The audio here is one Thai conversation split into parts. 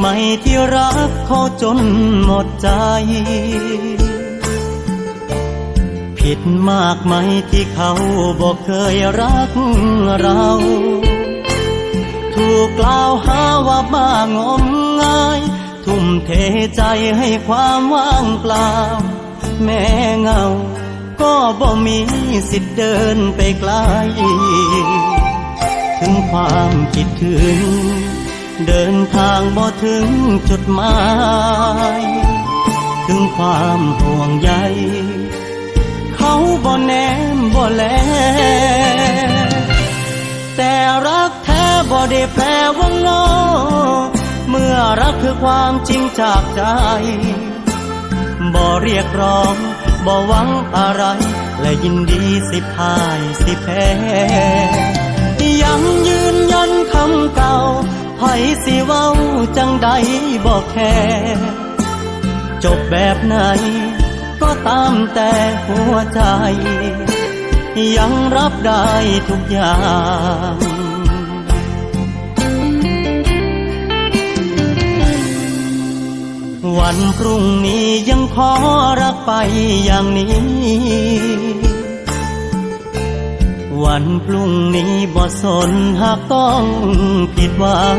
ไม่ที่รักเขาจนหมดใจ ผิดมากไหมที่เขาบอกเคยรักเรา ถูกกล่าวหาว่าบ้างมงาย ทุ่มเทใจให้ความว่างเปล่า แม้เงา ก็บ่มีสิทธิ์เดินไปไกล ถึงความคิดถึง เดินทางบ่ถึงจุดหมาย ถึงความห่วงใย เขาบ่แนมบ่แล แต่รักแท้บ่ได้แปลว่างอเมื่อรักคือความจริงจากใจ บ่เรียกร้องบ่หวังอะไร และยินดีสิพ่ายสิแพ้ยังยืนยันคำเก่า ไผสิเว้าจังใดบ่แค่จบแบบไหน ก็ตามแต่หัวใจ ยังรับได้ทุกอย่างวันพรุ่งนี้ยังขอรักไปอย่างนี้ วันพรุ่งนี้บ่สนหากต้องผิดหวัง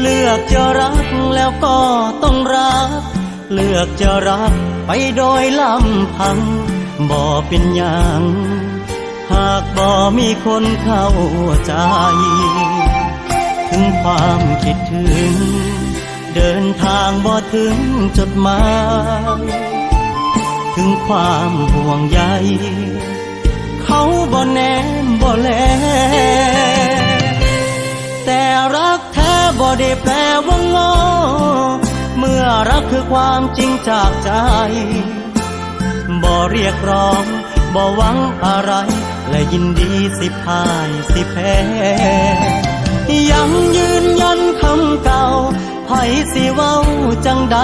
เลือกจะรักแล้วก็ต้องรัก เลือกจะรักไปโดยลำพัง บ่เป็นอย่าง หากบ่มีคนเข้าใจ ถึงความคิดถึง เดินทางบ่ถึงจดหมายถึงความห่วงใย บ่แนมบ่แล แต่รักแท้บ่ได้แปลว่างอ เมื่อรักคือความจริงจากใจ บ่เรียกร้องบ่หวังอะไร และยินดีสิพ่ายสิแพ้ยังยืนยันคำเก่าไผสิเว้าจังใด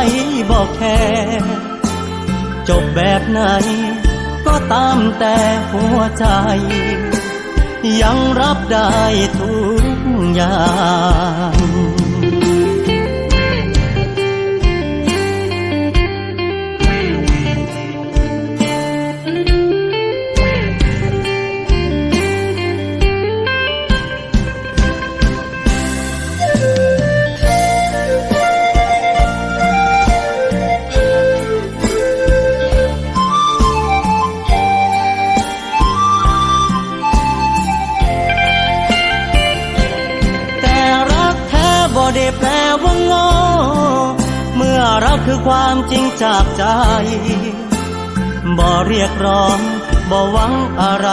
บ่แค่จบแบบไหน ก็ตามแต่หัวใจ ยังรับได้ทุกอย่าง ได้แปลว่างอเมื่อรักคือความจริงจากใจ บ่เรียกร้องบ่หวังอะไร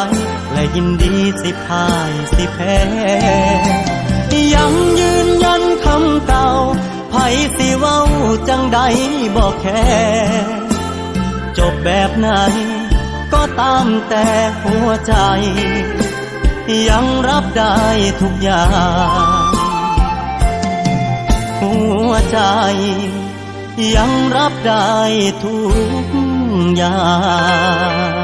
และยินดีสิพ่ายสิแพ้ยังยืนยันคำเก่าไผสิเว้าจังใดบ่แค่จบแบบไหนก็ตามแต่หัวใจ ยังรับได้ทุกอย่าง หัวใจ ยังรับได้ทุกอย่าง